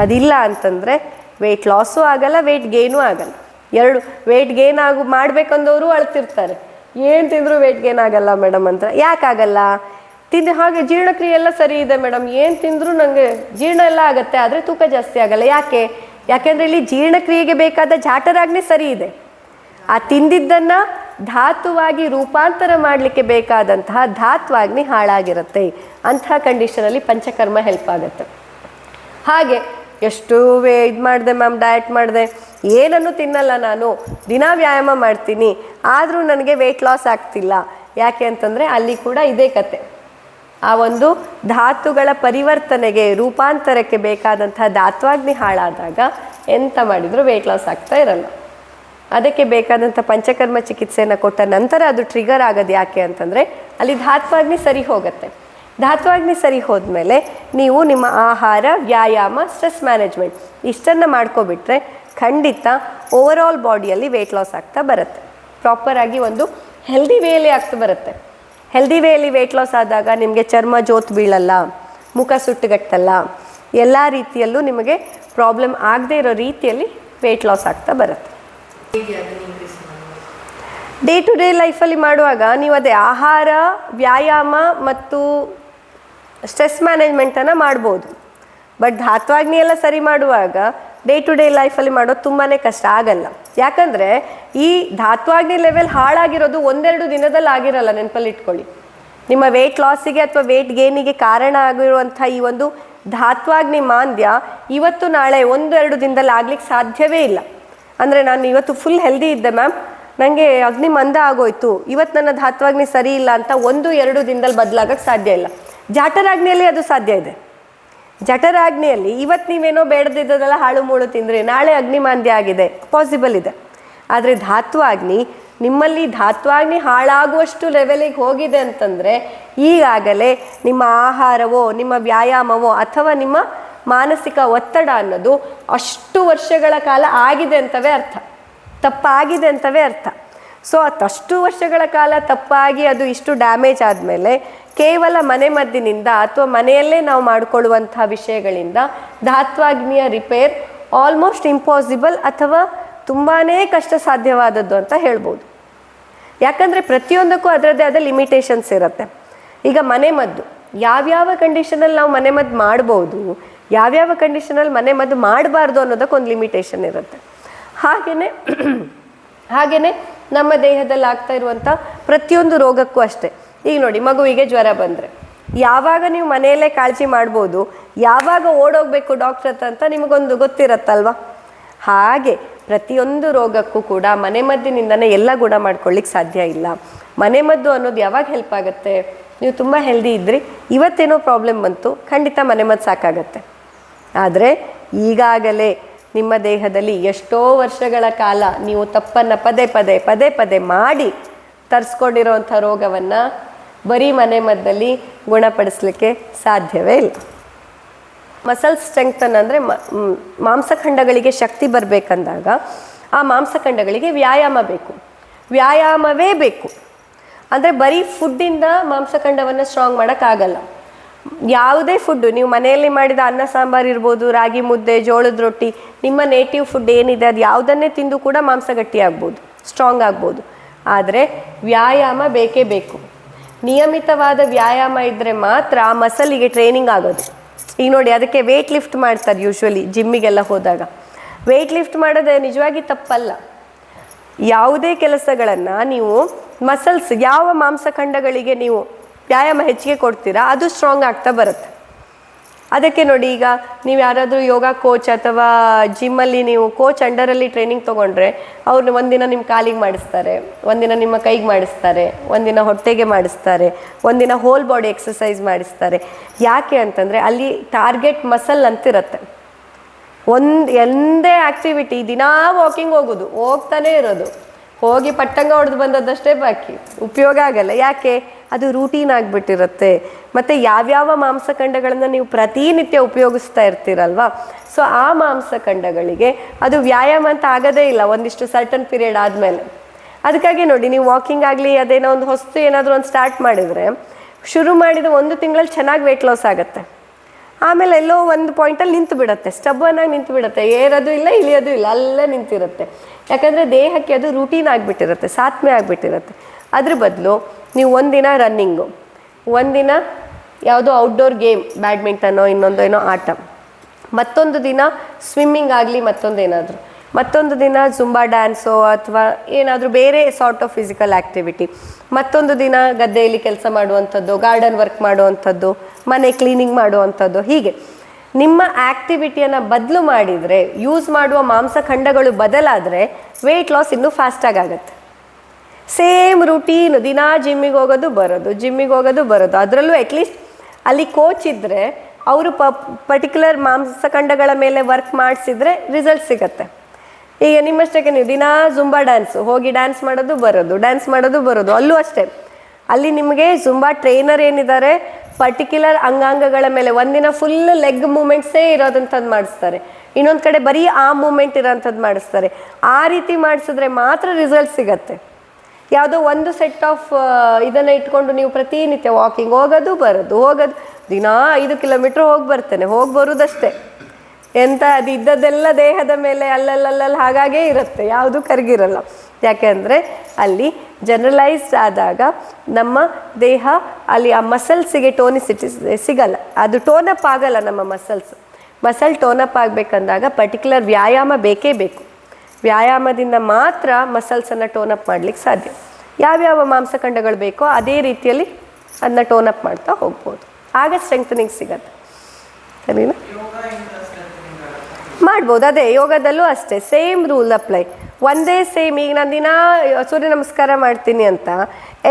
Speaker 1: ಅದಿಲ್ಲ ಅಂತಂದರೆ ವೆಯ್ಟ್ ಲಾಸೂ ಆಗಲ್ಲ ವೆಯ್ಟ್ ಗೇನೂ ಆಗಲ್ಲ. ಎರಡು ವೆಯ್ಟ್ ಗೇನ್ ಆಗು ಮಾಡಬೇಕಂದವರು ಅಳ್ತಿರ್ತಾರೆ. ಏನು ತಿಂದರೂ ವೆಯ್ಟ್ ಗೇನ್ ಆಗಲ್ಲ ಮೇಡಮ್ ಅಂತ. ಯಾಕಾಗಲ್ಲ ತಿಂದು ಹಾಗೆ ಜೀರ್ಣಕ್ರಿಯೆ ಎಲ್ಲ ಸರಿ ಇದೆ ಮೇಡಮ್ ಏನು ತಿಂದರೂ ನನಗೆ ಜೀರ್ಣ ಎಲ್ಲ ಆಗುತ್ತೆ, ಆದರೆ ತೂಕ ಜಾಸ್ತಿ ಆಗಲ್ಲ. ಯಾಕೆ? ಯಾಕೆಂದರೆ ಇಲ್ಲಿ ಜೀರ್ಣಕ್ರಿಯೆಗೆ ಬೇಕಾದ ಜಾಟರಾಗ್ನೇ ಸರಿ ಇದೆ. ಆ ತಿಂದಿದ್ದನ್ನು ಧಾತುವಾಗಿ ರೂಪಾಂತರ ಮಾಡಲಿಕ್ಕೆ ಬೇಕಾದಂತಹ ಧಾತುವಾಗ್ನಿ ಹಾಳಾಗಿರುತ್ತೆ. ಅಂತಹ ಕಂಡೀಷನಲ್ಲಿ ಪಂಚಕರ್ಮ ಹೆಲ್ಪ್ ಆಗುತ್ತೆ. ಹಾಗೆ ಎಷ್ಟು ವೇ ಇದು ಮಾಡಿದೆ ಮ್ಯಾಮ್ ಡಯಟ್ ಮಾಡಿದೆ ಏನನ್ನು ತಿನ್ನಲ್ಲ ನಾನು. ದಿನ ವ್ಯಾಯಾಮ ಮಾಡ್ತೀನಿ. ಆದರೂ ನನಗೆ ವೆಯ್ಟ್ ಲಾಸ್ ಆಗ್ತಿಲ್ಲ. ಯಾಕೆ ಅಂತಂದರೆ ಅಲ್ಲಿ ಕೂಡ ಇದೇ ಕತೆ. ಆ ಒಂದು ಧಾತುಗಳ ಪರಿವರ್ತನೆಗೆ, ರೂಪಾಂತರಕ್ಕೆ ಬೇಕಾದಂತಹ ಧಾತ್ವಾಗ್ನಿ ಹಾಳಾದಾಗ ಎಂತ ಮಾಡಿದರೂ ವೆಯ್ಟ್ ಲಾಸ್ ಆಗ್ತಾ ಇರಲ್ಲ. ಅದಕ್ಕೆ ಬೇಕಾದಂಥ ಪಂಚಕರ್ಮ ಚಿಕಿತ್ಸೆಯನ್ನು ಕೊಟ್ಟ ನಂತರ ಅದು ಟ್ರಿಗರ್ ಆಗೋದು ಯಾಕೆ ಅಂತಂದರೆ ಅಲ್ಲಿ ಧಾತ್ವಾಗ್ನಿ ಸರಿ ಹೋಗುತ್ತೆ. ಧಾತ್ವಾಗ್ನಿ ಸರಿ ಹೋದ್ಮೇಲೆ ನೀವು ನಿಮ್ಮ ಆಹಾರ, ವ್ಯಾಯಾಮ ಸ್ಟ್ರೆಸ್ ಮ್ಯಾನೇಜ್ಮೆಂಟ್ ಇಷ್ಟನ್ನು ಮಾಡ್ಕೊಬಿಟ್ರೆ ಖಂಡಿತ ಓವರ್ ಆಲ್ ಬಾಡಿಯಲ್ಲಿ ವೆಯ್ಟ್ ಲಾಸ್ ಆಗ್ತಾ ಬರುತ್ತೆ. ಪ್ರಾಪರಾಗಿ ಒಂದು ಹೆಲ್ದಿ ವೇಲಿ ಆಗ್ತಾ ಬರುತ್ತೆ. ಹೆಲ್ದಿ ವೇಲಿ ವೆಯ್ಟ್ ಲಾಸ್ ಆದಾಗ ನಿಮಗೆ ಚರ್ಮ ಜೋತ್ ಬೀಳಲ್ಲ, ಮುಖ ಸುಟ್ಟುಗಟ್ಟಲ್ಲ, ಎಲ್ಲ ರೀತಿಯಲ್ಲೂ ನಿಮಗೆ ಪ್ರಾಬ್ಲಮ್ ಆಗದೇ ಇರೋ ರೀತಿಯಲ್ಲಿ ವೆಯ್ಟ್ ಲಾಸ್ ಆಗ್ತಾ ಬರುತ್ತೆ. ಡೇ ಟು ಡೇ ಲೈಫಲ್ಲಿ ಮಾಡುವಾಗ ನೀವು ಅದೇ ಆಹಾರ, ವ್ಯಾಯಾಮ ಮತ್ತು ಸ್ಟ್ರೆಸ್ ಮ್ಯಾನೇಜ್ಮೆಂಟನ್ನು ಮಾಡ್ಬೋದು. ಬಟ್ ಧಾತ್ವಾಗ್ನಿ ಎಲ್ಲ ಸರಿ ಮಾಡುವಾಗ ಡೇ ಟು ಡೇ ಲೈಫಲ್ಲಿ ಮಾಡೋದು ತುಂಬಾ ಕಷ್ಟ. ಆಗಲ್ಲ. ಯಾಕಂದರೆ ಈ ಧಾತ್ವಾಗ್ನಿ ಲೆವೆಲ್ ಹಾಳಾಗಿರೋದು ಒಂದೆರಡು ದಿನದಲ್ಲಿ ಆಗಿರಲ್ಲ, ನೆನಪಲ್ಲಿ ಇಟ್ಕೊಳ್ಳಿ. ನಿಮ್ಮ ವೆಯ್ಟ್ ಲಾಸಿಗೆ ಅಥವಾ ವೆಯ್ಟ್ ಗೇನಿಗೆ ಕಾರಣ ಆಗಿರುವಂಥ ಈ ಒಂದು ಧಾತ್ವಾಗ್ನಿ ಮಾಂದ್ಯ ಇವತ್ತು ನಾಳೆ ಒಂದು ಎರಡು ದಿನದಲ್ಲಿ ಆಗ್ಲಿಕ್ಕೆ ಸಾಧ್ಯವೇ ಇಲ್ಲ. ಅಂದರೆ ನಾನು ಇವತ್ತು ಫುಲ್ ಹೆಲ್ದಿ ಇದ್ದೆ ಮ್ಯಾಮ್ ನನಗೆ ಅಗ್ನಿ ಮಂದ ಆಗೋಯ್ತು. ಇವತ್ತು ನನ್ನ ಧಾತ್ವಾಗ್ನಿ ಸರಿ ಇಲ್ಲ ಅಂತ ಒಂದು ಎರಡು ದಿನದಲ್ಲಿ ಬದಲಾಗಕ್ಕೆ ಸಾಧ್ಯ ಇಲ್ಲ. ಜಾಟರಾಗ್ನಿಯಲ್ಲಿ ಅದು ಸಾಧ್ಯ ಇದೆ. ಜಠರಾಗ್ನಿಯಲ್ಲಿ ಇವತ್ತು ನೀವೇನೋ ಬೇಡದಿದ್ದದೆಲ್ಲ ಹಾಳು ಮೂಳು ತಿಂದ್ರೆ, ನಾಳೆ ಅಗ್ನಿಮಾಂದ್ಯ ಆಗಿದೆ ಪಾಸಿಬಲ್ ಇದೆ. ಆದರೆ ಧಾತ್ವಾಗ್ನಿ, ನಿಮ್ಮಲ್ಲಿ ಧಾತ್ವಾಗ್ನಿ ಹಾಳಾಗುವಷ್ಟು ಲೆವೆಲಿಗೆ ಹೋಗಿದೆ ಅಂತಂದರೆ, ಈಗಾಗಲೇ ನಿಮ್ಮ ಆಹಾರವೋ, ನಿಮ್ಮ ವ್ಯಾಯಾಮವೋ ಅಥವಾ ನಿಮ್ಮ ಮಾನಸಿಕ ಒತ್ತಡ ಅನ್ನೋದು ಅಷ್ಟು ವರ್ಷಗಳ ಕಾಲ ಆಗಿದೆ ಅಂತವೇ ಅರ್ಥ. ತಪ್ಪಾಗಿದೆ ಅಂತವೇ ಅರ್ಥ. ಸೊ ಅಷ್ಟು ವರ್ಷಗಳ ಕಾಲ ತಪ್ಪಾಗಿ ಅದು ಇಷ್ಟು ಡ್ಯಾಮೇಜ್ ಆದಮೇಲೆ ಕೇವಲ ಮನೆ ಮದ್ದಿನಿಂದ ಅಥವಾ ಮನೆಯಲ್ಲೇ ನಾವು ಮಾಡಿಕೊಳ್ಳುವಂತಹ ವಿಷಯಗಳಿಂದ ಧಾತ್ವಾಗ್ನಿಯ ರಿಪೇರ್ ಆಲ್ಮೋಸ್ಟ್ ಇಂಪಾಸಿಬಲ್ ಅಥವಾ ತುಂಬಾ ಕಷ್ಟ ಸಾಧ್ಯವಾದದ್ದು ಅಂತ ಹೇಳ್ಬೋದು. ಯಾಕಂದರೆ ಪ್ರತಿಯೊಂದಕ್ಕೂ ಅದರದ್ದೇ ಆದ ಲಿಮಿಟೇಷನ್ಸ್ ಇರುತ್ತೆ. ಈಗ ಮನೆ ಮದ್ದು, ಯಾವ್ಯಾವ ಕಂಡೀಷನಲ್ಲಿ ನಾವು ಮನೆ ಮದ್ದು ಮಾಡ್ಬೋದು, ಯಾವ್ಯಾವ ಕಂಡೀಷನಲ್ಲಿ ಮನೆ ಮದ್ದು ಮಾಡಬಾರ್ದು ಅನ್ನೋದಕ್ಕೊಂದು ಲಿಮಿಟೇಷನ್ ಇರುತ್ತೆ. ಹಾಗೆಯೇ ಹಾಗೆಯೇ ನಮ್ಮ ದೇಹದಲ್ಲಿ ಆಗ್ತಾ ಇರುವಂಥ ಪ್ರತಿಯೊಂದು ರೋಗಕ್ಕೂ ಅಷ್ಟೇ. ಈಗ ನೋಡಿ, ಮಗುವಿಗೆ ಜ್ವರ ಬಂದರೆ. ಯಾವಾಗ ನೀವು ಮನೆಯಲ್ಲೇ ಕಾಳಜಿ ಮಾಡ್ಬೋದು, ಯಾವಾಗ ಓಡೋಗ್ಬೇಕು ಡಾಕ್ಟ್ರ್ ಹತ್ರ ಅಂತ ನಿಮಗೊಂದು ಗೊತ್ತಿರತ್ತಲ್ವ? ಹಾಗೆ ಪ್ರತಿಯೊಂದು ರೋಗಕ್ಕೂ ಕೂಡ ಮನೆಮದ್ದಿನಿಂದನೇ ಎಲ್ಲ ಗುಣ ಮಾಡ್ಕೊಳ್ಳಿಕ್ಕೆ ಸಾಧ್ಯ ಇಲ್ಲ. ಮನೆಮದ್ದು ಅನ್ನೋದು ಯಾವಾಗ ಹೆಲ್ಪ್ ಆಗುತ್ತೆ? ನೀವು ತುಂಬ ಹೆಲ್ದಿ ಇದ್ರಿ, ಇವತ್ತೇನೋ ಪ್ರಾಬ್ಲಮ್ ಬಂತು, ಖಂಡಿತ ಮನೆಮದ್ದು ಸಾಕಾಗತ್ತೆ. ಆದರೆ ಈಗಾಗಲೇ ನಿಮ್ಮ ದೇಹದಲ್ಲಿ ಎಷ್ಟೋ ವರ್ಷಗಳ ಕಾಲ ನೀವು ತಪ್ಪನ್ನು ಪದೇ ಪದೇ ಪದೇ ಪದೇ ಮಾಡಿ ತರಿಸ್ಕೊಂಡಿರೋವಂಥ ರೋಗವನ್ನು ಬರೀ ಮನೆ ಮದ್ದಲ್ಲಿ ಗುಣಪಡಿಸ್ಲಿಕ್ಕೆ ಸಾಧ್ಯವೇ ಇಲ್ಲ. ಮಸಲ್ ಸ್ಟ್ರೆಂಗ್ತನ್ ಅಂದರೆ ಮಾಂಸಖಂಡಗಳಿಗೆ ಶಕ್ತಿ ಬರಬೇಕಂದಾಗ ಆ ಮಾಂಸಖಂಡಗಳಿಗೆ ವ್ಯಾಯಾಮ ಬೇಕು. ವ್ಯಾಯಾಮವೇ ಬೇಕು. ಅಂದರೆ ಬರೀ ಫುಡ್ಡಿಂದ ಮಾಂಸಖಂಡವನ್ನು ಸ್ಟ್ರಾಂಗ್ ಮಾಡೋಕ್ಕಾಗಲ್ಲ. ಯಾವುದೇ ಫುಡ್ಡು ನೀವು ಮನೆಯಲ್ಲಿ ಮಾಡಿದ ಅನ್ನ, ಸಾಂಬಾರು ಇರ್ಬೋದು, ರಾಗಿ ಮುದ್ದೆ, ಜೋಳದ ರೊಟ್ಟಿ, ನಿಮ್ಮ ನೇಟಿವ್ ಫುಡ್ ಏನಿದೆ, ಅದು ಯಾವುದನ್ನೇ ತಿಂದು ಕೂಡ ಮಾಂಸ ಗಟ್ಟಿ ಆಗ್ಬೋದು ಸ್ಟ್ರಾಂಗ್ ಆಗ್ಬೋದು. ಆದರೆ ವ್ಯಾಯಾಮ ಬೇಕೇ ಬೇಕು. ನಿಯಮಿತವಾದ ವ್ಯಾಯಾಮ ಇದ್ದರೆ ಮಾತ್ರ ಆ ಮಸಲಿಗೆ ಟ್ರೈನಿಂಗ್ ಆಗೋದು. ಈಗ ನೋಡಿ, ಅದಕ್ಕೆ ವೆಯ್ಟ್ ಲಿಫ್ಟ್ ಮಾಡ್ತಾರೆ ಯೂಶ್ವಲಿ ಜಿಮ್ಮಿಗೆಲ್ಲ ಹೋದಾಗ. ವೆಯ್ಟ್ ಲಿಫ್ಟ್ ಮಾಡೋದೇ ನಿಜವಾಗಿ ತಪ್ಪಲ್ಲ. ಯಾವುದೇ ಕೆಲಸಗಳನ್ನು ನೀವು ಮಸಲ್ಸ್ ಯಾವ ಮಾಂಸಖಂಡಗಳಿಗೆ ನೀವು ವ್ಯಾಯಾಮ ಹೆಚ್ಚಿಗೆ ಕೊಡ್ತೀರಾ, ಅದು ಸ್ಟ್ರಾಂಗ್ ಆಗ್ತಾ ಬರುತ್ತೆ. ಅದಕ್ಕೆ ನೋಡಿ ಈಗ ನೀವು ಯಾರಾದರೂ ಯೋಗ ಕೋಚ್ ಅಥವಾ ಜಿಮ್ಮಲ್ಲಿ ನೀವು ಕೋಚ್ ಅಂಡರಲ್ಲಿ ಟ್ರೈನಿಂಗ್ ತೊಗೊಂಡ್ರೆ ಅವ್ರನ್ನ ಒಂದಿನ ನಿಮ್ಮ ಕಾಲಿಗೆ ಮಾಡಿಸ್ತಾರೆ, ಒಂದಿನ ನಿಮ್ಮ ಕೈಗೆ ಮಾಡಿಸ್ತಾರೆ, ಒಂದಿನ ಹೊಟ್ಟೆಗೆ ಮಾಡಿಸ್ತಾರೆ, ಒಂದಿನ ಹೋಲ್ ಬಾಡಿ ಎಕ್ಸಸೈಸ್ ಮಾಡಿಸ್ತಾರೆ. ಯಾಕೆ ಅಂತಂದರೆ ಅಲ್ಲಿ ಟಾರ್ಗೆಟ್ ಮಸಲ್ ಅಂತಿರತ್ತೆ. ಒಂದು, ಎಂದೇ ಆ್ಯಕ್ಟಿವಿಟಿ ದಿನಾ ವಾಕಿಂಗ್ ಹೋಗೋದು, ಹೋಗ್ತಾನೆ ಇರೋದು. ಹೋಗಿ ಪಟ್ಟಂಗ ಹೊಡೆದು ಬಂದದ್ದಷ್ಟೇ ಬಾಕಿ. ಉಪಯೋಗ ಆಗಲ್ಲ. ಯಾಕೆ? ಅದು ರೂಟೀನ್ ಆಗಿಬಿಟ್ಟಿರುತ್ತೆ. ಮತ್ತು ಯಾವ್ಯಾವ ಮಾಂಸಖಂಡಗಳನ್ನು ನೀವು ಪ್ರತಿನಿತ್ಯ ಉಪಯೋಗಿಸ್ತಾ ಇರ್ತೀರಲ್ವ? ಸೊ ಆ ಮಾಂಸಖಂಡಗಳಿಗೆ ಅದು ವ್ಯಾಯಾಮ ಅಂತ ಆಗೋದೇ ಇಲ್ಲ. ಒಂದಿಷ್ಟು ಸರ್ಟನ್ ಪೀರಿಯಡ್ ಆದಮೇಲೆ. ಅದಕ್ಕಾಗಿ ನೋಡಿ, ನೀವು ವಾಕಿಂಗ್ ಆಗಲಿ, ಅದೇನೋ ಒಂದು ಹೊಸ್ತು ಏನಾದರೂ ಒಂದು ಸ್ಟಾರ್ಟ್ ಮಾಡಿದರೆ, ಶುರು ಮಾಡಿದ ಒಂದು ತಿಂಗಳಲ್ಲಿ ಚೆನ್ನಾಗಿ ವೆಯ್ಟ್ ಲಾಸ್ ಆಗುತ್ತೆ. ಆಮೇಲೆ ಎಲ್ಲೋ ಒಂದು ಪಾಯಿಂಟಲ್ಲಿ ನಿಂತು ಬಿಡುತ್ತೆ ಸ್ಟಬ್ಬನ್ನಾಗಿ ನಿಂತು ಬಿಡುತ್ತೆ, ಏರೋದು ಇಲ್ಲ, ಇಳಿಯೋದು ಇಲ್ಲ, ಅಲ್ಲೇ ನಿಂತಿರುತ್ತೆ. ಯಾಕಂದರೆ ದೇಹಕ್ಕೆ ಅದು ರೂಟೀನ್ ಆಗಿಬಿಟ್ಟಿರುತ್ತೆ, ಸಾತ್ಮೆ ಆಗಿಬಿಟ್ಟಿರುತ್ತೆ. ಅದ್ರ ಬದಲು ನೀವು ಒಂದಿನ ರನ್ನಿಂಗು ಒಂದಿನ ಯಾವುದೋ ಔಟ್ಡೋರ್ ಗೇಮ್ ಬ್ಯಾಡ್ಮಿಂಟನೋ ಇನ್ನೊಂದೇನೋ ಆಟ. ಮತ್ತೊಂದು ದಿನ ಸ್ವಿಮ್ಮಿಂಗ್ ಆಗಲಿ ಮತ್ತೊಂದು ಏನಾದರೂ. ಮತ್ತೊಂದು ದಿನ ಜುಂಬಾ ಡ್ಯಾನ್ಸೋ ಅಥವಾ ಏನಾದರೂ ಬೇರೆ ಸಾರ್ಟ್ ಆಫ್ ಫಿಸಿಕಲ್ ಆ್ಯಕ್ಟಿವಿಟಿ ಮತ್ತೊಂದು ದಿನ ಗದ್ದೆಯಲ್ಲಿ ಕೆಲಸ ಮಾಡುವಂಥದ್ದು ಗಾರ್ಡನ್ ವರ್ಕ್ ಮಾಡುವಂಥದ್ದು, ಮನೆ ಕ್ಲೀನಿಂಗ್ ಮಾಡುವಂಥದ್ದು, ಹೀಗೆ. ನಿಮ್ಮ ಆ್ಯಕ್ಟಿವಿಟಿಯನ್ನು ಬದಲು ಮಾಡಿದರೆ ಯೂಸ್ ಮಾಡುವ ಮಾಂಸಖಂಡಗಳು ಬದಲಾದರೆ ವೆಯ್ಟ್ ಲಾಸ್ ಇನ್ನೂ ಫಾಸ್ಟಾಗಿ ಆಗುತ್ತೆ. ಸೇಮ್ ರೂಟೀನ್ ದಿನಾ ಜಿಮ್ಮಿಗೆ ಹೋಗೋದು ಬರೋದು ಜಿಮ್ಮಿಗೆ ಹೋಗೋದು ಬರೋದು. ಅದರಲ್ಲೂ ಅಟ್ಲೀಸ್ಟ್ ಅಲ್ಲಿ ಕೋಚ್ ಇದ್ದರೆ ಅವರು ಪ ಪರ್ಟಿಕ್ಯುಲರ್ ಮಾಂಸಖಂಡಗಳ ಮೇಲೆ ವರ್ಕ್ ಮಾಡಿಸಿದರೆ ರಿಸಲ್ಟ್ ಸಿಗತ್ತೆ. ಈಗ ನಿಮ್ಮಷ್ಟಕ್ಕೆ ನೀವು ದಿನಾ ಜುಂಬಾ ಡ್ಯಾನ್ಸ್ ಹೋಗಿ ಡ್ಯಾನ್ಸ್ ಮಾಡೋದು ಬರೋದು ಡ್ಯಾನ್ಸ್ ಮಾಡೋದು ಬರೋದು, ಅಲ್ಲೂ ಅಷ್ಟೇ. ಅಲ್ಲಿ ನಿಮಗೆ ಜುಂಬಾ ಟ್ರೈನರ್ ಏನಿದ್ದಾರೆ ಪರ್ಟಿಕ್ಯುಲರ್ ಅಂಗಾಂಗಗಳ ಮೇಲೆ ಒಂದಿನ ಫುಲ್ ಲೆಗ್ ಮೂಮೆಂಟ್ಸೇ ಇರೋದಂಥದ್ದು ಮಾಡಿಸ್ತಾರೆ. ಇನ್ನೊಂದು ಕಡೆ ಬರೀ ಆ ಮೂಮೆಂಟ್ ಇರೋಂಥದ್ದು ಮಾಡಿಸ್ತಾರೆ. ಆ ರೀತಿ ಮಾಡಿಸಿದ್ರೆ ಮಾತ್ರ ರಿಸಲ್ಟ್ ಸಿಗತ್ತೆ. ಯಾವುದೋ ಒಂದು ಸೆಟ್ ಆಫ್ ಇದನ್ನು ಇಟ್ಕೊಂಡು ನೀವು ಪ್ರತಿನಿತ್ಯ ವಾಕಿಂಗ್ ಹೋಗೋದು, ಬರೋದು, ಹೋಗೋದು. ದಿನಾ ಐದು ಕಿಲೋಮೀಟ್ರ್ ಹೋಗಿ ಬರ್ತೇನೆ, ಹೋಗಿ ಬರೋದಷ್ಟೇ. ಎಂತ ಅದು ಇದ್ದದ್ದೆಲ್ಲ ದೇಹದ ಮೇಲೆ ಅಲ್ಲಲ್ಲಲ್ಲಲ್ಲಿ ಹಾಗಾಗೇ ಇರುತ್ತೆ, ಯಾವುದು ಕರಗಿರಲ್ಲ. ಯಾಕೆಂದರೆ ಅಲ್ಲಿ ಜನರಲೈಸ್ಡ್ ಆದಾಗ ನಮ್ಮ ದೇಹ ಅಲ್ಲಿ ಆ ಮಸಲ್ಸಿಗೆ ಟೋನಿಸಿಟಿ ಸಿಗಲ್ಲ. ಅದು ಟೋನಪ್ ಆಗಲ್ಲ ನಮ್ಮ ಮಸಲ್ಸ್ ಮಸಲ್ ಟೋನಪ್ ಆಗಬೇಕಂದಾಗ ಪರ್ಟಿಕ್ಯುಲರ್ ವ್ಯಾಯಾಮ ಬೇಕೇ ಬೇಕು. ವ್ಯಾಯಾಮದಿಂದ ಮಾತ್ರ ಮಸಲ್ಸನ್ನು ಟೋನಪ್ ಮಾಡ್ಲಿಕ್ಕೆ ಸಾಧ್ಯ. ಯಾವ್ಯಾವ ಮಾಂಸಖಂಡಗಳು ಬೇಕೋ ಅದೇ ರೀತಿಯಲ್ಲಿ ಅದನ್ನ ಟೋನಪ್ ಮಾಡ್ತಾ ಹೋಗ್ಬೋದು. ಆಗ ಸ್ಟ್ರೆಂಗ್ತನಿಂಗ್ ಸಿಗತ್ತೆ. ಸರಿನಾ? ಮಾಡ್ಬೋದು. ಅದೇ, ಯೋಗದಲ್ಲೂ ಅಷ್ಟೇ. ಸೇಮ್ ರೂಲ್ ಅಪ್ಲೈ ಒಂದೇ ಸೇಮ್ ಈಗ ನಾನು ದಿನ ಸೂರ್ಯ ನಮಸ್ಕಾರ ಮಾಡ್ತೀನಿ ಅಂತ.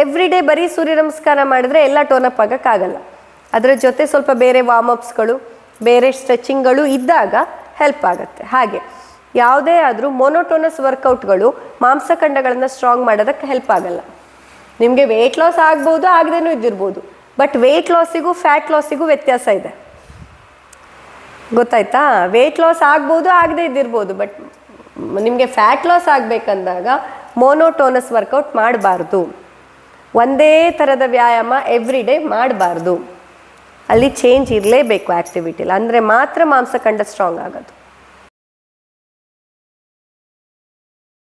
Speaker 1: ಎವ್ರಿ ಡೇ ಬರೀ ಸೂರ್ಯ ನಮಸ್ಕಾರ ಮಾಡಿದ್ರೆ ಎಲ್ಲ ಟೋನಪ್ ಆಗೋಕ್ಕಾಗಲ್ಲ. ಅದರ ಜೊತೆ ಸ್ವಲ್ಪ ಬೇರೆ ವಾರ್ಮಪ್ಸ್ಗಳು ಬೇರೆ ಸ್ಟ್ರೆಚಿಂಗ್ಗಳು ಇದ್ದಾಗ ಹೆಲ್ಪ್ ಆಗುತ್ತೆ. ಹಾಗೆ, ಯಾವುದೇ ಆದರೂ ಮೊನೋಟೋನಸ್ ವರ್ಕೌಟ್ಗಳು ಮಾಂಸಖಂಡಗಳನ್ನು ಸ್ಟ್ರಾಂಗ್ ಮಾಡೋದಕ್ಕೆ ಹೆಲ್ಪ್ ಆಗಲ್ಲ. ನಿಮಗೆ ವೆಯ್ಟ್ ಲಾಸ್ ಆಗ್ಬೋದು, ಆಗದೇನೂ ಇದ್ದಿರ್ಬೋದು. ಬಟ್ ವೆಯ್ಟ್ ಲಾಸಿಗೂ ಫ್ಯಾಟ್ ಲಾಸಿಗೂ ವ್ಯತ್ಯಾಸ ಇದೆ. ಗೊತ್ತಾಯ್ತಾ? ವೆಯ್ಟ್ ಲಾಸ್ ಆಗ್ಬೋದು, ಆಗದೆ ಇದ್ದಿರ್ಬೋದು ಬಟ್ ನಿಮಗೆ ಫ್ಯಾಟ್ ಲಾಸ್ ಆಗಬೇಕಂದಾಗ ಮೋನೋಟೋನಸ್ ವರ್ಕೌಟ್ ಮಾಡಬಾರ್ದು. ಒಂದೇ ಥರದ ವ್ಯಾಯಾಮ ಎವ್ರಿ ಡೇ ಮಾಡಬಾರ್ದು. ಅಲ್ಲಿ ಚೇಂಜ್ ಇರಲೇಬೇಕು ಆ್ಯಕ್ಟಿವಿಟಿಲಿ ಅಂದರೆ ಮಾತ್ರ ಮಾಂಸಖಂಡ ಸ್ಟ್ರಾಂಗ್ ಆಗೋದು.